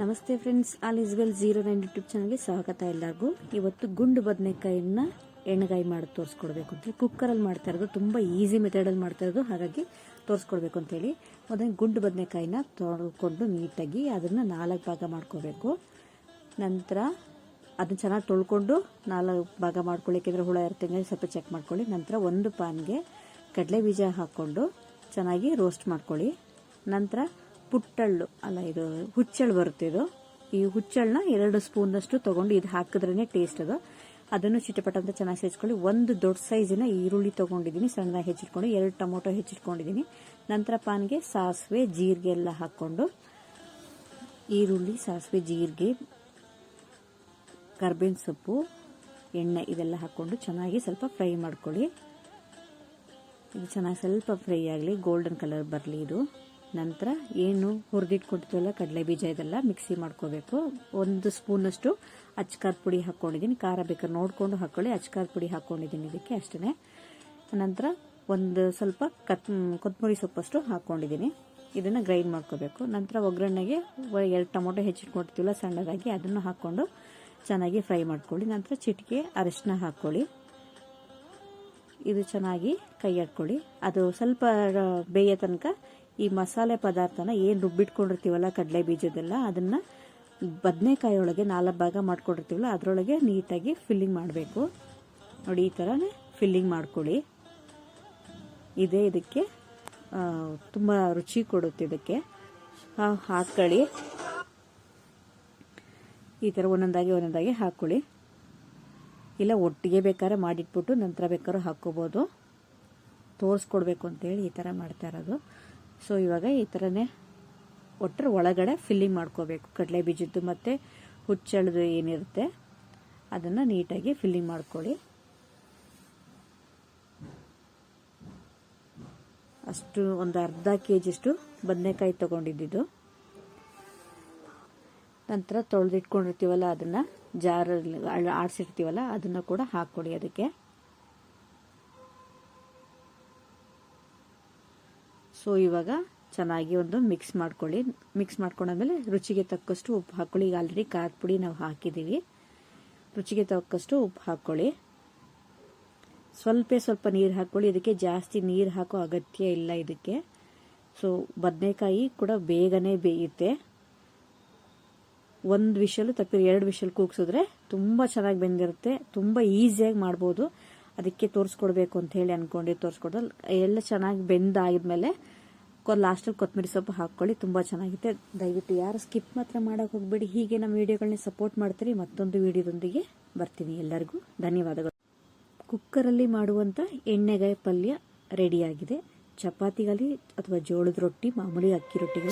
ನಮಸ್ತೆ friends all is well zero nine YouTube ಚಾನಲ್ಗೆ ಸ್ವಾಗತ ಎಲ್ಲರಿಗೂ. ಇವತ್ತು ಗುಂಡು ಬದನೆಕಾಯಿನ ಎಣ್ಣೆಗಾಯಿ ಮಾಡಿ ತೋರಿಸ್ಕೊಡ್ಬೇಕು ಅಂತ ಕುಕ್ಕರಲ್ಲಿ ಮಾಡ್ತಾ ಇರೋದು, ತುಂಬ ಈಸಿ ಮೆಥಡಲ್ಲಿ ಮಾಡ್ತಾ ಇರೋದು, ಹಾಗಾಗಿ ತೋರಿಸ್ಕೊಡ್ಬೇಕು ಅಂತೇಳಿ ಮೊದಲು ಗುಂಡು ಬದನೆಕಾಯಿನ ತೊಳ್ಕೊಂಡು ನೀಟಾಗಿ ಅದನ್ನು ನಾಲ್ಕು ಭಾಗ ಮಾಡ್ಕೋಬೇಕು. ನಂತರ ಅದನ್ನ ಚೆನ್ನಾಗಿ ತೊಳ್ಕೊಂಡು ನಾಲ್ಕು ಭಾಗ ಮಾಡ್ಕೊಳ್ಳಿಕ್ಕಿದ್ರೆ ಹುಳ ಇರ್ತಂಗೆ ಸ್ವಲ್ಪ ಚೆಕ್ ಮಾಡ್ಕೊಳ್ಳಿ. ನಂತರ ಒಂದು ಪಾನ್ಗೆ ಕಡಲೆ ಬೀಜ ಹಾಕ್ಕೊಂಡು ಚೆನ್ನಾಗಿ ರೋಸ್ಟ್ ಮಾಡ್ಕೊಳ್ಳಿ. ನಂತರ ಪುಟ್ಟಳ್ಳು ಅಲ್ಲ, ಇದು ಹುಚ್ಚಳ್ಳು ಬರುತ್ತೆ ಇದು. ಈ ಹುಚ್ಚಳ್ಳನ್ನ ಎರಡು ಸ್ಪೂನ್ನಷ್ಟು ತೊಗೊಂಡು ಇದು ಹಾಕಿದ್ರೇ ಟೇಸ್ಟ್ ಅದು. ಅದನ್ನು ಚಿಟಪಟ ಅಂತ ಚೆನ್ನಾಗಿ ಹೆಚ್ಕೊಳ್ಳಿ ಒಂದು ದೊಡ್ಡ ಸೈಜಿನ ಈರುಳ್ಳಿ ತೊಗೊಂಡಿದ್ದೀನಿ, ಸಣ್ಣದಾಗಿ ಹೆಚ್ಚಿಟ್ಕೊಂಡು, ಎರಡು ಟೊಮೊಟೊ ಹೆಚ್ಚಿಟ್ಕೊಂಡಿದ್ದೀನಿ. ನಂತರ ಪಾನ್ಗೆ ಸಾಸಿವೆ, ಜೀರಿಗೆ ಎಲ್ಲ ಹಾಕ್ಕೊಂಡು, ಈರುಳ್ಳಿ, ಸಾಸಿವೆ, ಜೀರಿಗೆ, ಕರ್ಬೇವಿನ ಸೊಪ್ಪು, ಎಣ್ಣೆ ಇದೆಲ್ಲ ಹಾಕ್ಕೊಂಡು ಚೆನ್ನಾಗಿ ಸ್ವಲ್ಪ ಫ್ರೈ ಮಾಡ್ಕೊಳ್ಳಿ. ಇದು ಚೆನ್ನಾಗಿ ಸ್ವಲ್ಪ ಫ್ರೈ ಆಗಲಿ, ಗೋಲ್ಡನ್ ಕಲರ್ ಬರಲಿ ಇದು. ನಂತರ ಏನು ಹುರಿದಿಟ್ಕೊಟ್ಟಿದ್ವಲ್ಲ ಕಡಲೆ ಬೀಜ ಇದೆಲ್ಲ ಮಿಕ್ಸಿ ಮಾಡ್ಕೋಬೇಕು. ಒಂದು ಸ್ಪೂನಷ್ಟು ಅಚ್ಕಾರದ ಪುಡಿ ಹಾಕ್ಕೊಂಡಿದ್ದೀನಿ ಖಾರ ಬೇಕಾದ್ರೆ ನೋಡಿಕೊಂಡು ಹಾಕ್ಕೊಳ್ಳಿ ಅಚ್ಕಾರದ ಪುಡಿ ಹಾಕ್ಕೊಂಡಿದ್ದೀನಿ ಇದಕ್ಕೆ ಅಷ್ಟೇ ನಂತರ ಒಂದು ಸ್ವಲ್ಪ ಕತ್ ಕೊತ್ತಂಬರಿ ಸೊಪ್ಪಷ್ಟು ಹಾಕ್ಕೊಂಡಿದ್ದೀನಿ ಇದನ್ನು ಗ್ರೈಂಡ್ ಮಾಡ್ಕೋಬೇಕು. ನಂತರ ಒಗ್ಗರಣೆಗೆ ಎರಡು ಟೊಮೊಟೊ ಹೆಚ್ಚಿಟ್ಕೊಡ್ತೀವಲ್ಲ ಸಣ್ಣದಾಗಿ, ಅದನ್ನು ಹಾಕ್ಕೊಂಡು ಚೆನ್ನಾಗಿ ಫ್ರೈ ಮಾಡ್ಕೊಳ್ಳಿ. ನಂತರ ಚಿಟಿಕೆ ಅರಿಶಿನ ಹಾಕ್ಕೊಳ್ಳಿ ಇದು ಚೆನ್ನಾಗಿ ಕೈ ಆಡ್ಕೊಳ್ಳಿ ಅದು ಸ್ವಲ್ಪ ಬೇಯೋ ತನಕ ಈ ಮಸಾಲೆ ಪದಾರ್ಥನ ಏನು ರುಬ್ಬಿಟ್ಕೊಂಡಿರ್ತೀವಲ್ಲ ಕಡಲೆ ಬೀಜದೆಲ್ಲ, ಅದನ್ನು ಬದನೆಕಾಯಿ ಒಳಗೆ ನಾಲ್ಕು ಭಾಗ ಮಾಡ್ಕೊಂಡಿರ್ತೀವಲ್ಲ, ಅದರೊಳಗೆ ನೀಟಾಗಿ ಫಿಲ್ಲಿಂಗ್ ಮಾಡಬೇಕು. ನೋಡಿ, ಈ ಥರನೇ ಫಿಲ್ಲಿಂಗ್ ಮಾಡ್ಕೊಳ್ಳಿ. ಇದೇ ಇದಕ್ಕೆ ತುಂಬ ರುಚಿ ಕೊಡುತ್ತೆ ಇದಕ್ಕೆ. ಹಾಕ್ಕೊಳ್ಳಿ. ಈ ಥರ ಒಂದೊಂದಾಗಿ ಒಂದೊಂದಾಗಿ ಹಾಕ್ಕೊಳ್ಳಿ. ಇಲ್ಲ, ಒಟ್ಟಿಗೆ ಬೇಕಾದ್ರೆ ಮಾಡಿಟ್ಬಿಟ್ಟು ನಂತರ ಬೇಕಾದ್ರೂ ಹಾಕ್ಕೋಬೋದು. ತೋರಿಸ್ಕೊಡ್ಬೇಕು ಅಂತೇಳಿ ಈ ಥರ ಮಾಡ್ತಾ ಇರೋದು. ಸೊ ಇವಾಗ ಈ ಥರನೇ ಒಟ್ಟರೆ ಒಳಗಡೆ ಫಿಲ್ಲಿಂಗ್ ಮಾಡ್ಕೋಬೇಕು. ಕಡಲೆ ಬೀಜದ್ದು ಮತ್ತು ಹುಚ್ಚಳದು ಏನಿರುತ್ತೆ, ಅದನ್ನು ನೀಟಾಗಿ ಫಿಲ್ಲಿಂಗ್ ಮಾಡ್ಕೊಳ್ಳಿ. ಅಷ್ಟು ಒಂದು ಅರ್ಧ ಕೆ ಜಿಷ್ಟು ಬದನೆಕಾಯಿ ತೊಗೊಂಡಿದ್ದು ನಂತರ ತೊಳೆದಿಟ್ಕೊಂಡಿರ್ತೀವಲ್ಲ, ಅದನ್ನು ಜಾರಲ್ಲಿ ಆಡಿಸಿರ್ತೀವಲ್ಲ, ಅದನ್ನು ಕೂಡ ಹಾಕ್ಕೊಡಿ ಅದಕ್ಕೆ. ಸೊ, ಇವಾಗ ಚೆನ್ನಾಗಿ ಒಂದು ಮಿಕ್ಸ್ ಮಾಡ್ಕೊಳ್ಳಿ. ಮಿಕ್ಸ್ ಮಾಡ್ಕೊಂಡಾದ್ಮೇಲೆ ರುಚಿಗೆ ತಕ್ಕಷ್ಟು ಉಪ್ಪು ಹಾಕ್ಕೊಳ್ಳಿ ಈಗ ಆಲ್ರೆಡಿ ಖಾರದ ಪುಡಿ ನಾವು ಹಾಕಿದ್ದೀವಿ. ರುಚಿಗೆ ತಕ್ಕಷ್ಟು ಉಪ್ಪು ಹಾಕ್ಕೊಳ್ಳಿ ಸ್ವಲ್ಪ ಸ್ವಲ್ಪ ನೀರು ಹಾಕ್ಕೊಳ್ಳಿ ಇದಕ್ಕೆ ಜಾಸ್ತಿ ನೀರು ಹಾಕೋ ಅಗತ್ಯ ಇಲ್ಲ ಇದಕ್ಕೆ. ಸೊ, ಬದನೆಕಾಯಿ ಕೂಡ ಬೇಗನೆ ಬೇಯುತ್ತೆ. ಒಂದು ವಿಷಲು ತಪ್ಪಿದ್ರೆ ಎರಡು ವಿಷಲ್ ಕೂಗ್ಸಿದ್ರೆ ತುಂಬ ಚೆನ್ನಾಗಿ ಬೆಂದಿರುತ್ತೆ. ತುಂಬ ಈಸಿಯಾಗಿ ಮಾಡ್ಬೋದು. ಅದಕ್ಕೆ ತೋರಿಸ್ಕೊಡ್ಬೇಕು ಅಂತ ಹೇಳಿ ಅನ್ಕೊಂಡು, ತೋರಿಸ್ಕೊಡ್ದು. ಎಲ್ಲ ಚೆನ್ನಾಗಿ ಬೆಂದಾಗಿದ್ಮೇಲೆ ಲಾಸ್ಟಲ್ಲಿ ಕೊತ್ತಂಬರಿ ಸೊಪ್ಪು ಹಾಕ್ಕೊಳ್ಳಿ, ತುಂಬ ಚೆನ್ನಾಗಿದೆ ದಯವಿಟ್ಟು ಯಾರು ಸ್ಕಿಪ್ ಮಾತ್ರ ಮಾಡೋಕೆ ಹೋಗ್ಬೇಡಿ. ಹೀಗೆ ನಮ್ಮ ವಿಡಿಯೋಗಳನ್ನ ಸಪೋರ್ಟ್ ಮಾಡ್ತೀರಿ. ಮತ್ತೊಂದು ವಿಡಿಯೋದೊಂದಿಗೆ ಬರ್ತೀನಿ ಎಲ್ಲರಿಗೂ. ಧನ್ಯವಾದಗಳು. ಕುಕ್ಕರಲ್ಲಿ ಮಾಡುವಂಥ ಎಣ್ಣೆಗಾಯಿ ಪಲ್ಯ ರೆಡಿಯಾಗಿದೆ. ಚಪಾತಿಗಲಿ ಅಥವಾ ಜೋಳದ ರೊಟ್ಟಿ, ಮಾಮೂಲಿ ಅಕ್ಕಿ ರೊಟ್ಟಿಗೆ